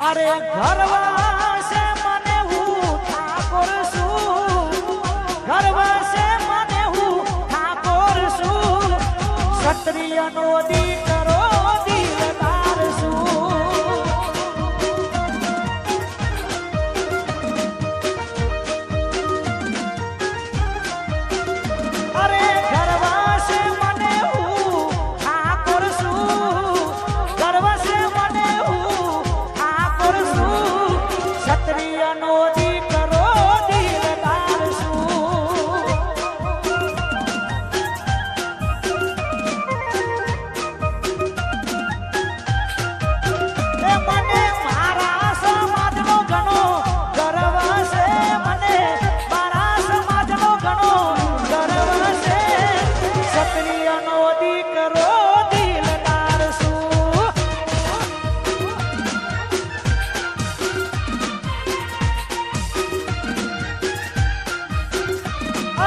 અરે ઘરવાસે મને હું ઠાકોર છું. ઘરવાસે મને હું ઠાકોર છું. ક્ષત્રિયનો દીકરો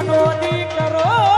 ડોલી કરો